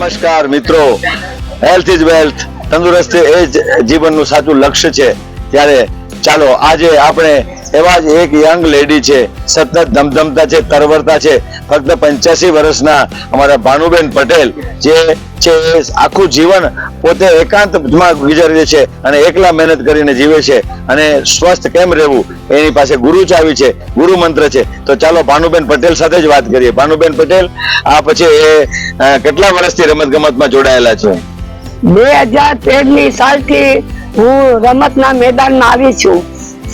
નમસ્કાર, મિત્રો. Health is wealth તંદુરસ્તી એ જ જીવનનું સાચું લક્ષ્ય છે. ત્યારે ચાલો, આજે આપણે એવા જ એક યંગ લેડી છે. સતત ધમધમતા છે, તરવરતા છે. ફક્ત પંચ્યાસી વર્ષના અમારા ભાનુબેન પટેલ, જે છે આખું જીવન પોતે એકાંતમાં ગુજારે છે અને એકલા મહેનત કરીને જીવે છે અને સ્વસ્થ કેમ રહેવું એની પાસે ગુરુ ચાવી છે, ગુરુ મંત્ર છે. તો ચાલો ભાનુબેન પટેલ સાથે જ વાત કરીએ. ભાનુબેન પટેલ આ પછી એ કેટલા વર્ષથી રમત ગમતમાં જોડાયેલા છે? બે હજાર તેરની સાલથી હું રમતના મેદાનમાં આવી છું.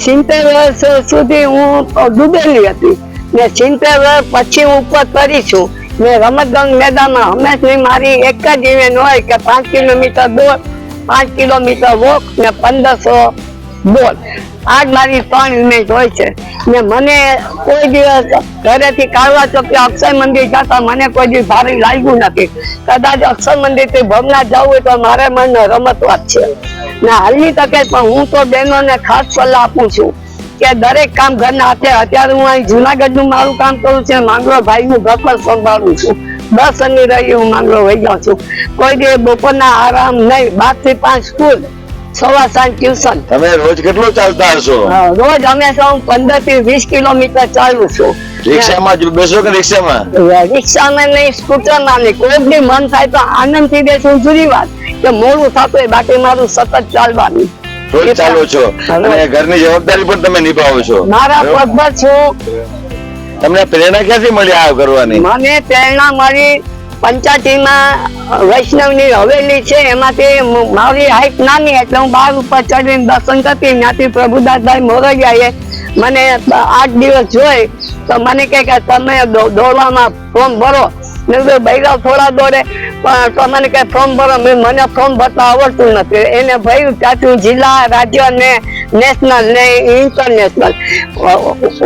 સિત્તેર વર્ષ સુધી હું ડૂબેલી હતી ને સિત્તેર વર્ષ પછી હું ઉપર કરી છું. ને રમત ગમત મેદાનમાં હંમેશની મારી એક જ ઇવેન્ટ હોય કે પાંચ કિલોમીટર દોડ, પાંચ કિલોમીટર વોક ને પંદરસો બોલ. આ જ મારી ત્રણ ઇવેન્ટ હોય છે. ને મને કોઈ દિવસ ઘરેથી કાળવા ચોકી અક્ષય મંદિર જતા મને કોઈ દિવસ ભારે લાગ્યું નથી. કદાચ અક્ષય મંદિરથી ભવનાથ જવું હોય તો મારે મન રમત વાત છે. ને હાલની તકે પણ હું તો બહેનોને ખાસ સલાહ આપું છું. કે દરેક કામ ઘરના હાથે અત્યારે હું અહીં જુનાગઢનું મારું કામ કરું છું માંગરો ભાઈ નું ઘર પણ સંભાળું છું. દસ શનિ રહી હું માંગરો વહી જાઉં છું. કોઈ દિવસ બપોરના આરામ નહીં બારથી પાંચ સ્કૂલ સવા સાંજ ટ્યુશન. તમે રોજ કેટલો ચાલતા હશો? રોજ હંમેશા હું પંદરથી વીસ કિલોમીટર ચાલું છું. રિક્ષામાં જ બેસો કે રિક્ષામાં? રિક્ષામાં નહીં સ્કૂટરમાં નહીં. કોઈ બી મન થાય તો આનંદથી બેસું જુદી વાત. કે મોડું થતું હોય બાકી મારું સતત ચાલવાનું. રોજ ચાલો છો. અને ઘરની જવાબદારી પણ તમે નિભાવો છો. મારા? પગભર છું. તમને પ્રેરણા ક્યાંથી મળી આ કરવાની? મને પ્રેરણા મળી પંચાયતીમાં વૈષ્ણવની હવેલી છે. એમાંથી મારી હાઈટ નાની એટલે હું બાર ઉપર ચડીને દર્શન કરતી. ત્યાંથી પ્રભુદાસભાઈ મોરૈયાએ મને આઠ દિવસ જોઈ. તો મને કહે કે તમે દોડવામાં ફોર્મ ભરો. બૈરાવ થોડા દોડે. પણ તમને કઈ ફોર્મ ભરો મને ફોર્મ ભરતા આવડતું નથી. એને ભર્યું, ત્યાંથી જિલ્લા રાજ્ય ને નેશનલ ને ઇન્ટરનેશનલ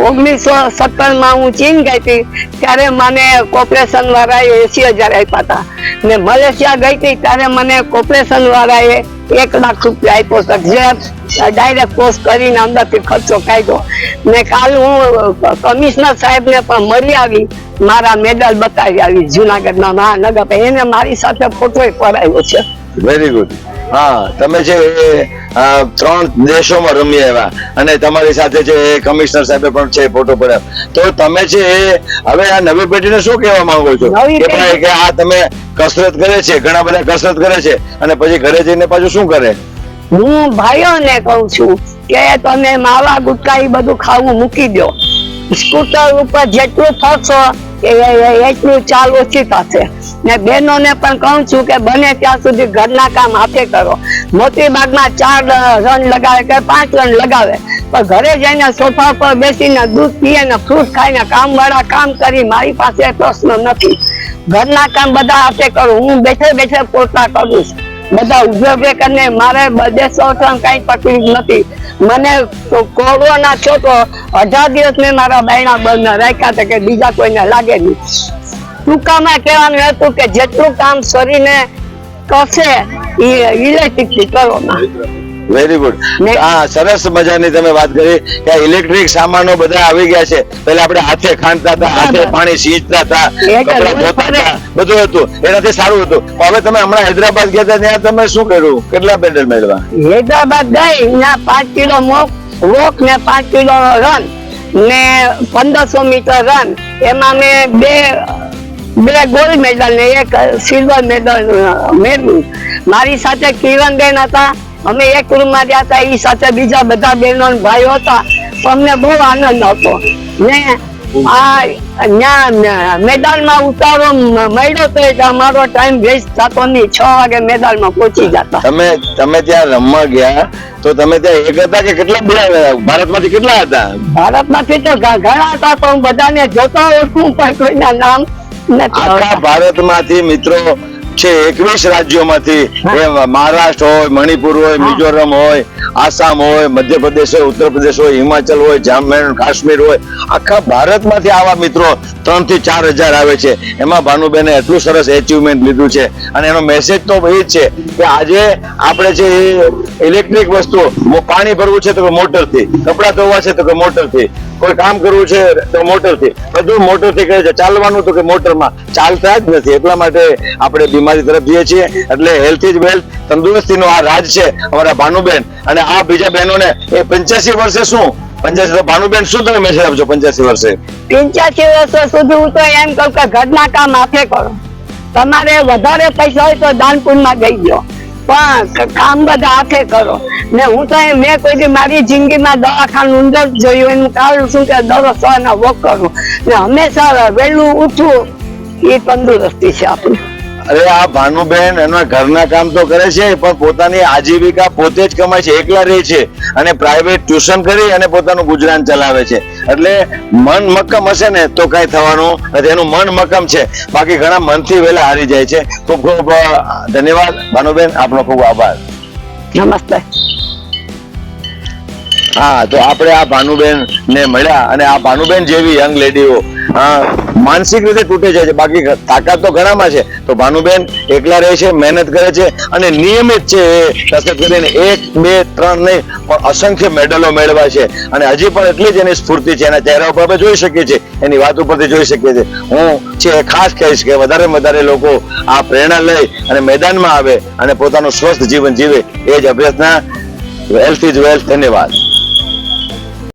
ઓગણીસો સત્તરમાં હું ચીન ગઈ હતી, ત્યારે મને કોર્પોરેશન વાળાએ એસી હજાર આપ્યા હતા. ને મલેશિયા ગઈ હતી, ત્યારે મને કોર્પોરેશન વાળાએ એક લાખ રૂપિયા આપ્યો હતો જે ડાયરેક્ટ પોસ્ટ કરીને અંદરથી ખર્ચો કાઢ્યો. ને કાલ હું કમિશનર સાહેબને પણ મળી આવી, મારા મેડલ બતાવી આવી જુનાગઢના મહાનગર. એને મારી સાથે ફોટો પડાવ્યો છે. વેરી ગુડ હા તમે જે ત્રણ દેશોમાં રમી આવ્યા અને તમારી સાથે જે કમિશનર સાહેબે પણ છે ફોટો પડ્યા. તો તમે છે હવે આ નવી પેઢીને શું કહેવા માંગો છો? કે ભાઈ કે આ તમે કસરત કરે છે ઘણા બધા કસરત કરે છે અને પછી ઘરે જઈને પાછું શું કરે? હું ભાઈઓને કહું છું કે તમે માવા ગુટકા એ બધું ખાવું મૂકી દો. સ્કૂટર ઉપર જેટલું એ- એટલું ચાલ ઓછી થશે. ને બહેનોને પણ કહું છું કે બને ત્યાં સુધી ઘરના કામ હાથે કરો. મોતી બાગમાં ચાર રન લગાવે કે પાંચ રન લગાવે. પણ ઘરે જઈને સોફા પર બેસીને દૂધ પીએ ને ફ્રૂટ ખાઈને કામ વાળા કામ કરી મારી પાસે પ્રશ્ન નથી. ઘરના કામ બધા હાથે કરું. હું બેઠે બેઠે પોતા કરું છું. બધા ઉભે કરીને મારે દેશો કઈ તકલીફ નથી. મને કોરોના થયો તો અઢાર દિવસ મેં મારા બાયણા બંધ રાખ્યા હતા કે બીજા કોઈને લાગે નહીં. ટૂંકામાં કહેવાનું હતું કે જેટલું કામ શરીરને કરશે એ ઇલેક્ટ્રિકથી કરવામાં વેરી ગુડ હા સરસ મજાની તમે વાત કરી કે ઇલેક્ટ્રિક સામાનો બધા આવી ગયા છે. પેલા આપણે હાથે ખાંડતા હતા હાથે પાણી સીંચતા હતા બધું હતું. એનાથી સારું હતું. હવે તમે હમણાં હૈદરાબાદ ગયા હતા ત્યાં તમે શું કર્યું? કેટલા પેડલ મેળવા હૈદરાબાદ ગઈ ના પાંચ કિલો મોક વોક ને પાંચ કિલો રન ને પંદરસો મીટર રન. એમાં મેં બે બે ગોલ્ડ મેડલ ને એક સિલ્વર મેડલ મેળવ્યું. મારી સાથે કિરણબેન હતા અમે એક રૂમમાં રહ્યા હતા એ સાથે બીજા બધા બહેનો ભાઈઓ હતા. અમને બહુ આનંદ હતો. ને આ મેદાનમાં ઉતારો મળ્યો તો એટલે અમારો ટાઈમ વેસ્ટ થતો નહીં. છ વાગે મેદાનમાં પહોંચી જતા. તમે તમે ત્યાં રમવા ગયા તો તમે ત્યાં એક હતા કે કેટલા બધા ભારતમાંથી કેટલા હતા? ભારતમાંથી તો ઘણા હતા પણ બધાને જોતા ઓળખું પણ કોઈના નામ નથી આખા. ભારતમાંથી મિત્રો છે. એકવીસ રાજ્યોમાંથી મહારાષ્ટ્ર હોય મણિપુર હોય મિઝોરમ હોય આસામ હોય, મધ્યપ્રદેશ હોય ઉત્તર પ્રદેશ હોય, હિમાચલ હોય જામુ કાશ્મીર હોય, આખા ભારતમાંથી આવા મિત્રો ત્રણથી ચાર હજાર આવે છે. એમાં ભાનુબેને એટલું સરસ એચિવમેન્ટ લીધું છે. અને એનો મેસેજ તો એ જ છે કે આજે આપણે જે ઇલેક્ટ્રિક વસ્તુ પાણી ભરવું છે તો મોટરથી કપડા ધોવા છે તો કે મોટરથી કોઈ કામ કરવું છે તો મોટરથી બધું મોટરથી કરે છે. ચાલવાનું તો કે મોટરમાં, ચાલતા જ નથી. એટલા માટે આપણે બીમારી તરફ જઈએ છીએ. એટલે હેલ્થ ઇઝ વેલ્થ તંદુરસ્તીનો આ રાજ છે અમારા ભાનુબેન. અને આ બીજા બહેનોને એ પંચ્યાસી વર્ષે શું? પંચ્યાસી ભાનુબેન, શું તમે મેસેજ આપજો પંચ્યાસી વર્ષે? પંચ્યાસી વર્ષ સુધી હું તો એમ કહું કે ઘરના કામ હાથે કરો. તમારે વધારે પૈસા હોય તો દાનપુરમાં ગઈ ગયો. પણ કામ બધા હાથે કરો. ને હું તો મેં કોઈ મારી જિંદગીમાં દવાખાનું ઉંદર જોયું, એનું કારણ શું કે દરરોજ સવારના વોક કરું. ને હંમેશા વહેલું ઉઠવું એ તંદુરસ્તી છે આપણી. અરે આ ભાનુબેન એના ઘરના કામ તો કરે છે પણ પોતાની આજીવિકા પોતે જ કમાય છે એકલા રહે છે અને પ્રાઇવેટ ટ્યુશન કરી અને પોતાનું ગુજરાન ચલાવે છે. એટલે મન મક્કમ હશે ને તો કઈ થવાનું નથી એનું મન મક્કમ છે. બાકી ઘણા મનથી વહેલા હારી જાય છે. ખૂબ ખૂબ ધન્યવાદ. ભાનુબેન આપનો ખૂબ આભાર. નમસ્તે. હા તો આપણે આ ભાનુબેન ને મળ્યા અને આ ભાનુબેન જેવી યંગ લેડીઓ માનસિક રીતે તૂટે જાય છે. બાકી તાકાત તો ઘણામાં છે. તો ભાનુબેન એકલા રહે છે, મહેનત કરે છે અને નિયમિત છે એ કસરત કરીને એક, બે, ત્રણ નહીં, પણ અસંખ્ય મેડલો મેળવા છે. અને હજી પણ એટલી જ એની સ્ફૂર્તિ છે. એના ચહેરા ઉપર જોઈ શકીએ છીએ. એની વાત ઉપરથી જોઈ શકીએ છીએ. હું છે એ ખાસ કહીશ કે વધારે વધારે લોકો આ પ્રેરણા લઈ અને મેદાનમાં આવે અને પોતાનું સ્વસ્થ જીવન જીવે. એ જ અભ્યાસના. વેલ્થ ઇઝ વેલ્થ ધન્યવાદ.